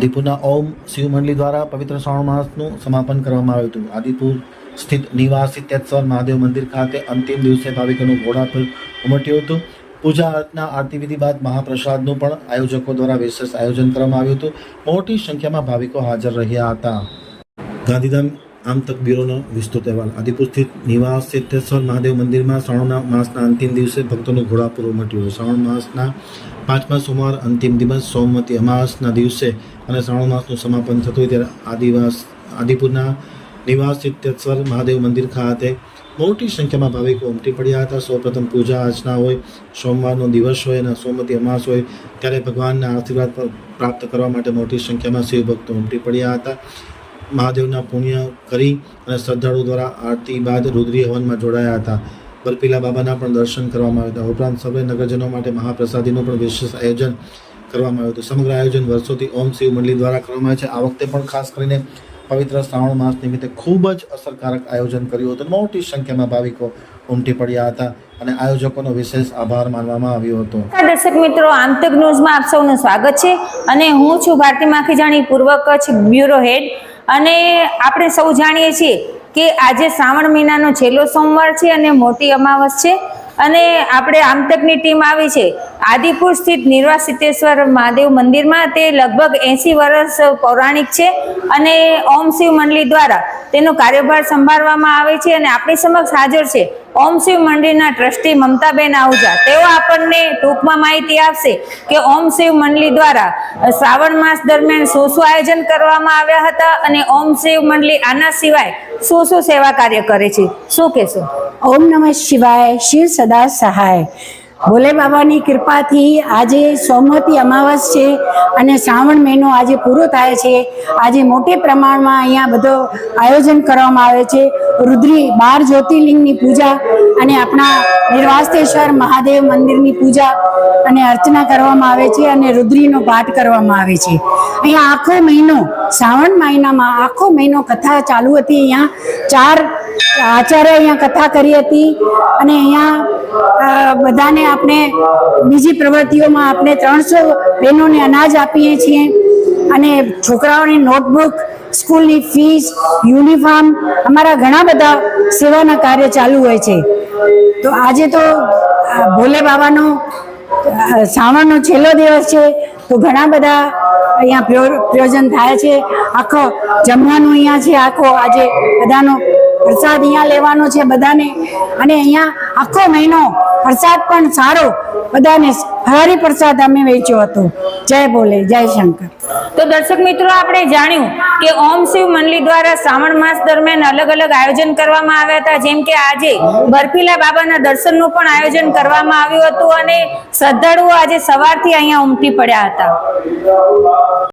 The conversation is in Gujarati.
આદિપુરના ઓમ શિવ મંડળી દ્વારા પવિત્ર શ્રાવણ માસનું સમાપન કરવામાં આવ્યું હતું. આદિપુર સ્થિત નિવાસી તેત્સવર મહાદેવ મંદિર ખાતે અંતિમ દિવસે ભાવિકોનું ઘોડાપુર ઉમટ્યું હતું. પૂજા અર્ચના, આરતી વિધિ બાદ મહાપ્રસાદનું પણ આયોજકો દ્વારા વિશેષ આયોજન કરવામાં આવ્યું હતું. મોટી સંખ્યામાં ભાવિકો હાજર રહ્યા હતા. ગાંધીધામ આમતક બ્યુરોનો વિસ્તૃત અહેવાલ. આદિપુર સ્થિત નિવાસ સિદ્ધેશ્વર મહાદેવ મંદિરમાં શ્રાવણ માસના અંતિમ દિવસે ભક્તોનું ઘોડાપુર મટ્યું શ્રાવણ માસના પાંચમા સોમવાર અંતિમ દિવસ સોમવતી અમાસના દિવસે અને શ્રાવણ માસનું સમાપન થતું હોય ત્યારે આદિવાસ, આદિપુરના નિવાસ સિદ્ધેશ્વર મહાદેવ મંદિર ખાતે મોટી સંખ્યામાં ભાવિકો ઉમટી પડ્યા હતા. સૌપ્રથમ પૂજા અર્ચના હોય, સોમવારનો દિવસ હોય અને સોમવતી અમાસ હોય ત્યારે ભગવાનના આશીર્વાદ પ્રાપ્ત કરવા માટે મોટી સંખ્યામાં શિવભક્તો ઉમટી પડ્યા હતા. મહાદેવના પુણ્ય કરી અને શ્રદ્ધાળુ દ્વારા આરતી બાદ રુદ્રી હવનમાં જોડાયા હતા. બરપીલા બાબાના પણ દર્શન કરવામાં આવ્યા હતા. ઉપરાંત સર્વે નગરજનો માટે મહાપ્રસાદીનું પણ વિશેષ આયોજન કરવામાં આવ્યું હતું. સમગ્ર આયોજન વર્ષોથી ઓમ શિવ મંડળી દ્વારા કરવામાં આવે છે. આ વખતે પણ ખાસ કરીને પવિત્ર શ્રાવણ માસ નિમિત્તે ખૂબ જ અસરકારક આયોજન કર્યું હતું. મોટી સંખ્યામાં ભાવિકો ઉમટી પડ્યા હતા અને આયોજકોનો વિશેષ આભાર માનવામાં આવ્યો હતો. દર્શક મિત્રો, આંતક ન્યૂઝમાં આપ સૌનું સ્વાગત છે અને હું છું ભારતી માખીજાણી પૂર્વ કચ્છ બ્યુરો હેડ. અને આપણે સૌ જાણીએ છીએ કે આજે શ્રાવણ મહિનાનો છેલ્લો સોમવાર છે અને મોટી અમાવસ છે. અને આપણે આમતકની ટીમ આવી છે. આદિપુર સ્થિત નિર્વાસિતેશ્વર મહાદેવ મંદિરમાં તે લગભગ એંસી વર્ષ પૌરાણિક છે. અને ઓમ શિવ મંડળી દ્વારા તેનો કાર્યભાર સંભાળવામાં આવે છે અને આપણી સમક્ષ હાજર છે ઓમ શિવ મંડળીના ટ્રસ્ટી મમતાબેન આહુજા. તેઓ આપણને ટૂંકમાં માહિતી આપશે કે ઓમ શિવ મંડળી દ્વારા શ્રાવણ માસ દરમિયાન શું શું આયોજન કરવામાં આવ્યા હતા અને ઓમ શિવ મંડળી આના સિવાય શું શું સેવા કાર્ય કરે છે? શું કહેશો? ઓમ નમઃ શિવાય, શિવ સદા સહાય. ભોલે બાબાની કૃપાથી આજે સોમવતી અમાવાસ છે અને શ્રાવણ મહિનો આજે પૂરો થાય છે. આજે મોટે પ્રમાણમાં અહીંયા બધો આયોજન કરવામાં આવે છે. રુદ્રી બાર જ્યોતિર્લિંગની પૂજા અને આપણા નિર્વાસ્તેશ્વર મહાદેવ મંદિરની પૂજા અને અર્ચના કરવામાં આવે છે અને રુદ્રીનો પાઠ કરવામાં આવે છે. અહીંયા આખો મહિનો, શ્રાવણ મહિનામાં આખો મહિનો કથા ચાલુ હતી. અહીંયા ચાર આચાર્ય અહીંયા કથા કરી હતી અને અહીંયા બધાને આપણે બીજી પ્રવૃત્તિઓમાં આપણે ત્રણસો બહેનોને અનાજ આપીએ છીએ અને છોકરાઓની નોટબુક, સ્કૂલની ફીસ, યુનિફોર્મ, અમારા ઘણા બધા સેવાના કાર્ય ચાલુ હોય છે. તો આજે તો ભોલે બાબાનો શ્રાવણનો છેલ્લો દિવસ છે, તો ઘણા બધા અહીંયા પ્રયો- પ્રયોજન થાય છે. આખો જમવાનું અહીંયા છે, આખો આજે બધાનો પ્રસાદ અહીંયા લેવાનો છે બધાને. અને અહીંયા આખો મહિનો પ્રસાદ પણ સારો બધાને હરી પ્રસાદ અમે વેચ્યો હતો. જય ભોલે જય શંકર. તો દર્શક મિત્રો, આપણે જાણ્યું કે ઓમ શિવ મંડળી દ્વારા શ્રાવણ માસ દરમિયાન અલગ અલગ આયોજન કરવામાં આવ્યા હતા. જેમ કે આજે બર્ફીલા બાબાના દર્શનનું પણ આયોજન કરવામાં આવ્યું હતું અને શ્રદ્ધાળુઓ આજે સવારથી અહીંયા ઉમટી પડ્યા હતા.